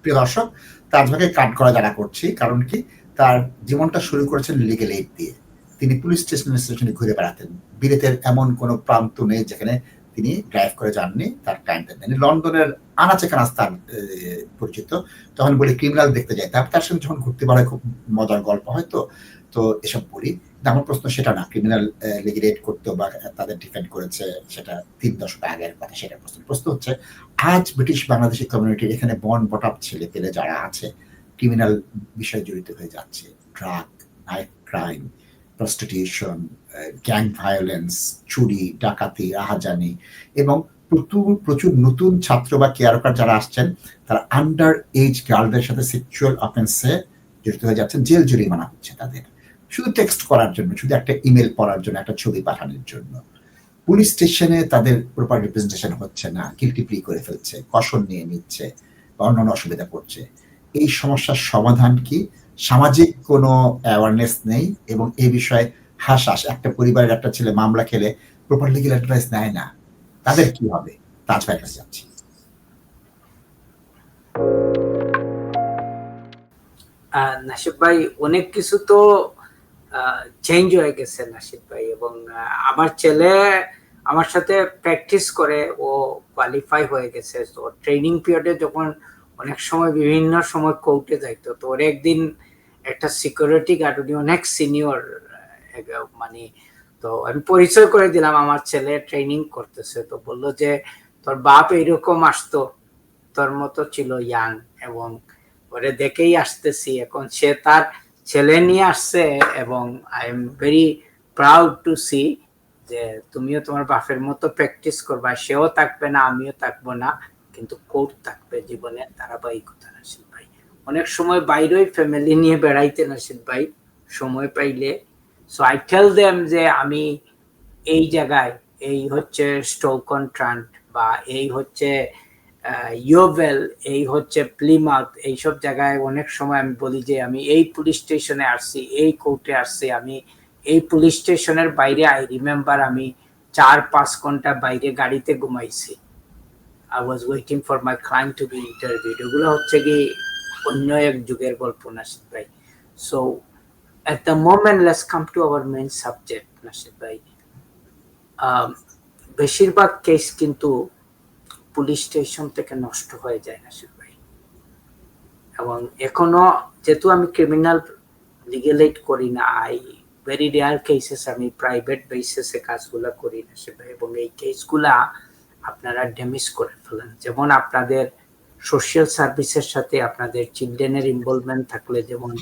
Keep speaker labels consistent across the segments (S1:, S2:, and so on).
S1: প্রিয় দর্শক তাজভাকে কাট করা যারা করছি। কারণ কি? তার জীবনটা শুরু করেছেন লিগেল এইড দিয়ে। তিনি পুলিশ স্টেশন স্টেশনে ঘুরে বেড়াতেন। বিলেতের এমন কোনো প্রান্ত নেই যেখানে তিনি ড্রাইভ করে যাননি, তার ক্লায়েন্টের তিনি লন্ডনের আনাচে কানাস্তান পরিচিত। তখন বলি ক্রিমিনাল দেখতে যায় তারপর তার সঙ্গে যখন ঘুরতে পারে খুব মজার গল্প হয় তো এসব বলি। আমার প্রশ্ন, সেটা না। ক্রিমিনাল লিগিলেট করতে বা তাদের ডিফেন্ড করেছে, সেটা তিন দশক আগের কথা, সেটা প্রশ্ন। প্রশ্ন হচ্ছে, আজ ব্রিটিশ বাংলাদেশি কমিউনিটির এখানে বন বটাপ ছেলে পেলে যারা আছে ক্রিমিনাল বিষয়ে জড়িত হয়ে যাচ্ছে। Drug night crime prostitution gang violence চুরি, ডাকাতি রাহাজানি এবং প্রচুর প্রচুর নতুন ছাত্র বা কেয়ারকার যারা আসছেন, তারা আন্ডার এজ গার্লদের সাথে সেক্সুয়াল অফেন্সে জড়িত হয়ে যাচ্ছেন। জেল জরিমানা হচ্ছে তাদের। শুধু টেক্সট করার জন্য, শুধু একটা ইমেল পড়ার জন্য, একটা ছবি পাঠানোর জন্য। পুলিশ স্টেশনে তাদের প্রপার রিপ্রেজেন্টেশন হচ্ছে না গিলটি প্লি করে ফেলছে কষণ নিয়ে নিচ্ছে বা অন্যান্য অসুবিধা পড়ছে এই সমস্যার সমাধান কি? সামাজিক কোনো অ্যাওয়ারনেস নেই এবং এই বিষয়ে হাসাস একটা পরিবারের একটা ছেলে মামলা খেলে প্রপার লিগেল অ্যাডভাইস নেয় না। তাদের কি হবে? তাজ ভাইয়ের কাছে যাচ্ছি।
S2: নাসিব ভাই, অনেক কিছু তো চেঞ্জ হয়ে গেছে নাসিব ভাই এবং আমার ছেলে আমার সাথে প্র্যাকটিস করে, ও কোয়ালিফাই হয়ে গেছে। তো ট্রেনিং পিরিয়ডে যখন অনেক সময় বিভিন্ন সময় কোর্টে যাইতো, তো ওর একদিন একটা সিকিউরিটি গার্ড উনি অনেক সিনিয়র মানে তো আমি পরিচয় করে দিলাম, আমার ছেলে ট্রেনিং করতেছে। তো বলল যে, তোর বাপ এইরকম আসতো, তোর মতো ছিল ইয়াং এবং ওরে দেখেই আসতেছি। এখন সে তার ছেলে নিয়ে আসছে এবং I am very proud to see যে তুমিও তোমার বাপের মতো প্র্যাকটিস করবা। সেও থাকবে না, আমিও থাকব না, কিন্তু কোর্ট থাকবে জীবনের ধারাবাহিকতা নাসিদ ভাই। অনেক সময় বাইরেই ফ্যামিলি নিয়ে বেড়াইতে নাসিদ ভাই, সময় পাইলে। সো আই টেল দেম যে আমি এই জায়গায়, এই হচ্ছে স্টোকন ট্রান্ট বা এই হচ্ছে ইয়োভেল এই হচ্ছে প্লিমাউথ এইসব জায়গায় অনেক সময় আমি বলি যে আমি এই পুলিশ স্টেশনে আসছি, এই কোর্টে আসছি, আমি এই পুলিশ স্টেশনের বাইরে আই রিমেম্বার আমি চার পাঁচ ঘণ্টা বাইরে গাড়িতে ঘুমাইছি। I was waiting for my client to be interview এগুলো হচ্ছে কি অন্য এক যুগের গল্প, নাসিদ ভাই। So at the moment, let's come to our main subject, Nasid ভাই। বেশিরভাগ কেস কিন্তু পুলিশ স্টেশন থেকে নষ্ট হয়ে যায় নাসির ভাই। এবং এখনও যেহেতু আমি ক্রিমিনাল লিগেলেট করি না আই ভেরি রেয়ার কেসেস আমি প্রাইভেট বেসিসে কাজগুলা করি নাসির ভাই এবং এই কেসগুলা আপনারা ড্যামেজ করে ফেলেন। যেমন আপনাদের সোশ্যাল সার্ভিসের সাথে আপনাদের চিলড্রেনের ইনভলভমেন্ট থাকলে, যেমন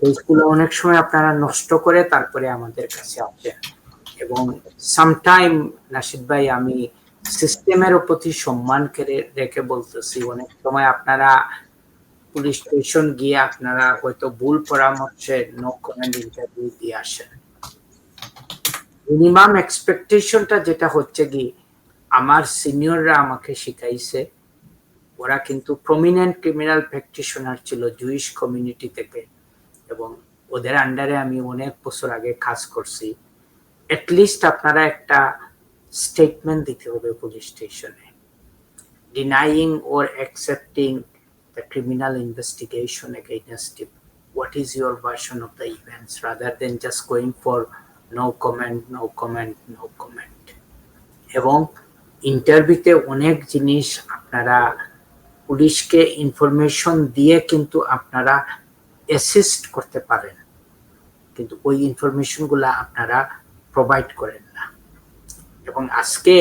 S2: কেসগুলো অনেক সময় আপনারা নষ্ট করে তারপরে আমাদের কাছে আসে। এবং সামটাইম নাসিদ ভাই আমি সিস্টেমের প্রতি সম্মান করে রেখে বলতেছি। অনেক সময় আপনারা পুলিশ স্টেশন গিয়ে আপনারা হয়তো ভুল পরামর্শে নো কমেন্ট ইন্টারভিউ দিয়ে আসেন। মিনিমাম এক্সপেকটেশনটা যেটা হচ্ছে কি, আমার সিনিয়ররা আমাকে শিখাইছে। ওরা কিন্তু প্রমিনেন্ট ক্রিমিনাল প্র্যাকটিশনার ছিল জুইশ কমিউনিটি থেকে এবং ওদের আন্ডারে আমি অনেক বছর আগে কাজ করছি। অ্যাটলিস্ট আপনারা একটা স্টেটমেন্ট দিতে হবে পুলিশ স্টেশনে denying or accepting the criminal investigation against what is your version of the events, rather than just going for no comment no comment no comment? এবং ইন্টারভিউতে অনেক জিনিস আপনারা পুলিশকে ইনফরমেশন দিয়ে কিন্তু আপনারা অ্যাসিস্ট করতে পারেন। কিন্তু ওই ইনফরমেশনগুলো আপনারা প্রোভাইড করেন না। এবং আজকে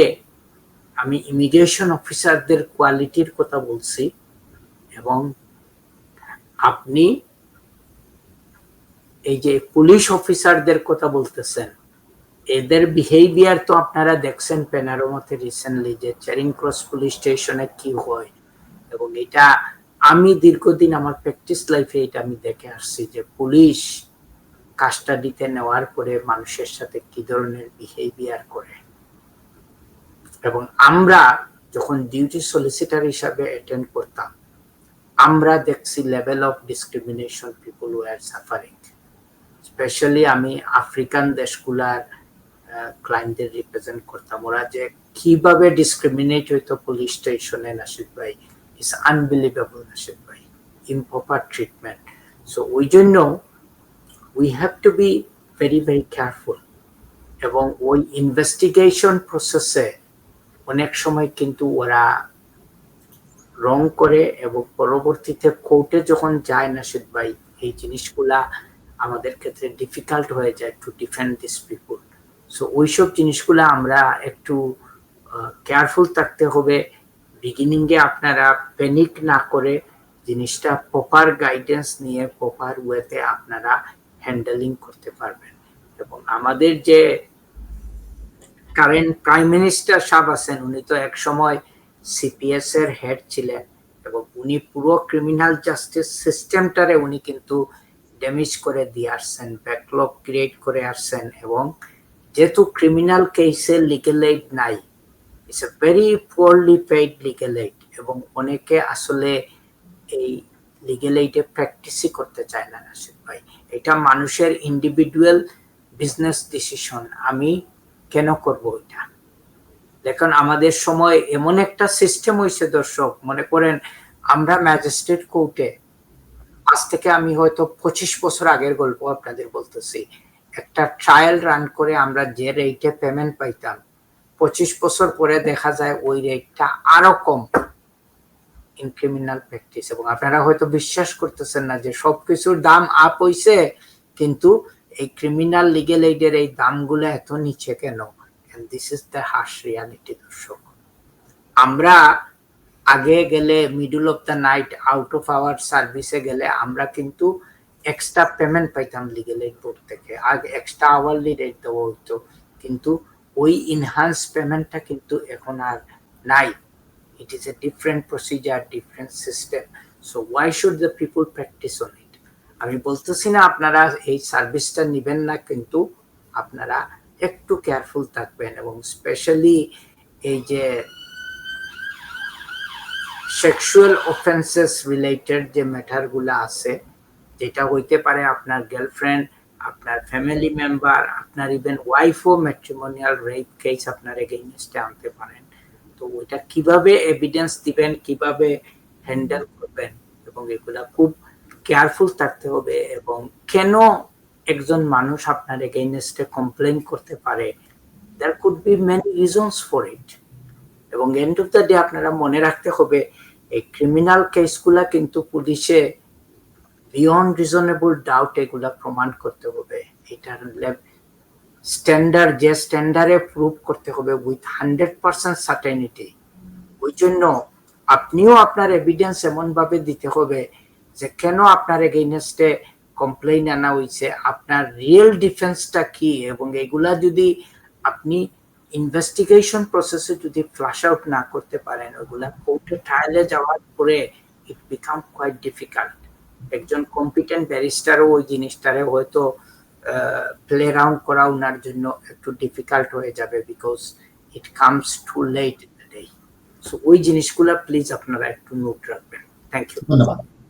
S2: আমি ইমিগ্রেশন অফিসারদের কোয়ালিটির কথা বলছি এবং আপনি এই যে পুলিশ অফিসারদের কথা বলতেছেন, এদের বিহেভিয়ার তো আপনারা দেখছেন পেনারোমতে রিসেন্টলি যে চেরিং ক্রস পুলিশ স্টেশনে কি হয় এবং এটা আমি দীর্ঘদিন আমার প্র্যাকটিস লাইফে এটা আমি দেখে আসছি যে পুলিশ কাস্টাডিতে নেওয়ার পরে মানুষের সাথে কি ধরনের বিহেভিয়ার করে। এবং আমরা যখন ডিউটি সলিসিটার হিসাবে অ্যাটেন্ড করতাম, আমরা দেখছি level of discrimination people were suffering specially আমি আফ্রিকান দেশগুলার ক্লায়েন্টদের রিপ্রেজেন্ট করতাম। ওরা যে কীভাবে ডিসক্রিমিনেট হইতো পুলিশ স্টেশনে নাসিদ ভাই? ইস আনবিলিভেবল নাসিদ ভাই। Improper ট্রিটমেন্ট সো ওই জন্য we have to be very very careful এবং ওই ইনভেস্টিগেশন প্রসেসে অনেক সময় কিন্তু ওরা রং করে এবং পরবর্তীতে কোর্টে যখন যায় নাসিদ ভাই, এই জিনিসগুলা আমাদের ক্ষেত্রে ডিফিকাল্ট হয়ে যায় to defend this people so ওইসব জিনিসগুলা আমরা একটু কেয়ারফুল থাকতে হবে। বিগিনিংয়ে আপনারা প্যানিক না করে জিনিসটা প্রপার গাইডেন্স নিয়ে প্রপার ওয়েতে আপনারা হ্যান্ডেলিং করতে পারবেন। এবং আমাদের যে কারেন্ট প্রাইম মিনিস্টার সাহেব আছেন, উনি তো এক সময় সিপিএস এর হেড ছিলেন এবং উনি পুরো ক্রিমিনাল জাস্টিস সিস্টেমটারে উনি কিন্তু ড্যামেজ করে দিয়ে আসছেন ব্যাকলগ ক্রিয়েট করে আসছেন এবং যেহেতু ক্রিমিনাল কেসে লিগেল এইড নাই it's a very poorly paid legal aid এবং অনেকে আসলে এই লিগেল এইডে প্র্যাকটিসই করতে চায় না, নাসির ভাই। এটা মানুষের ইন্ডিভিজুয়াল বিজনেস ডিসিশন আমি কেন করব এটা? দেখুন, আমাদের সময় এমন একটা সিস্টেম হয়েছে দর্শক, মনে করেন আমরা ম্যাজিস্ট্রেট কোর্টে আজ থেকে আমি হয়তো পঁচিশ বছর আগের গল্প আপনাদের বলতেছি। একটা ট্রায়াল রান করে আমরা যে রেটে পেমেন্ট পাইতাম, পঁচিশ বছর পরে দেখা যায় ওই রেটটা আরও কম ইন ক্রিমিনাল প্র্যাকটিস এবং আপনারা হয়তো বিশ্বাস করতেছেন না যে সবকিছুর দাম আপ হইছে, কিন্তু এই ক্রিমিনাল লিগেল এইডের এই দামগুলো এত নিচে কেন? This is the harsh reality দর্শক। আমরা আগে গেলে middle of the night out of our সার্ভিসে গেলে আমরা কিন্তু এক্সট্রা পেমেন্ট পাইতাম লিগেল এইড বোর্ড থেকে। আগে এক্সট্রা আওয়ারলি রেট দেওয়া হতো কিন্তু ওই ইনহান্স পেমেন্টটা কিন্তু এখন আর নাই। It is a different procedure different system so why should the people practice on it? আমি বলতেছি না আপনারা এই সার্ভিসটা নেবেন না, কিন্তু আপনারা একটু কেয়ারফুল থাকবেন এবং স্পেশালি এই যে সেক্সুয়াল অফেন্সেস রিলেটেড যে ম্যাটারগুলো আছে, যেটা হইতে পারে আপনার গার্লফ্রেন্ড আপনার ফ্যামিলি মেম্বার আপনার ইভেন ওয়াইফও ম্যাট্রিমোনিয়াল রেপ কেস আপনার এগেইনস্টে আনতে পারেন। তো ওইটা কীভাবে এভিডেন্স দিবেন, কীভাবে হ্যান্ডেল করবেন, এবং এগুলা খুব কেয়ারফুল থাকতে হবে এবং কেন একজন মানুষ আপনার এগেইনস্টে কমপ্লেন করতে পারে there could be many reasons for it এবং এন্ড অফ দ্য ডে আপনারা মনে রাখতে হবে, এই ক্রিমিনাল কেসগুলা কিন্তু পুলিশে বিয়ন্ড রিজনেবল ডাউট এগুলা প্রমাণ করতে হবে। এটার স্ট্যান্ডার্ড যে স্ট্যান্ডার্ডে প্রুভ করতে হবে উইথ হান্ড্রেড পার্সেন্ট সার্টেনিটি ওই জন্য আপনিও আপনার এভিডেন্স এমনভাবে দিতে হবে যে কেন আপনার এগেইনস্টে কমপ্লেইন আনা হয়েছে আপনার রিয়েল ডিফেন্সটা কি? এবং এগুলা যদি আপনি ইনভেস্টিগেশন প্রসেসে যদি ফ্লাশ আউট না করতে পারেন, ওগুলা কোর্টে ট্রায়ালে যাওয়ার পরে ইট বিকাম কোয়াইট ডিফিকাল্ট একজন কম্পিটেন্ট ব্যারিস্টারও ওই জিনিসটারে হয়তো প্লে রাউন্ড করা ওনার জন্য একটু ডিফিকাল্ট হয়ে যাবে because it comes to late day so ওই জিনিসগুলা প্লিজ আপনারা একটু নোট রাখবেন। থ্যাংক ইউ
S1: ধন্যবাদ।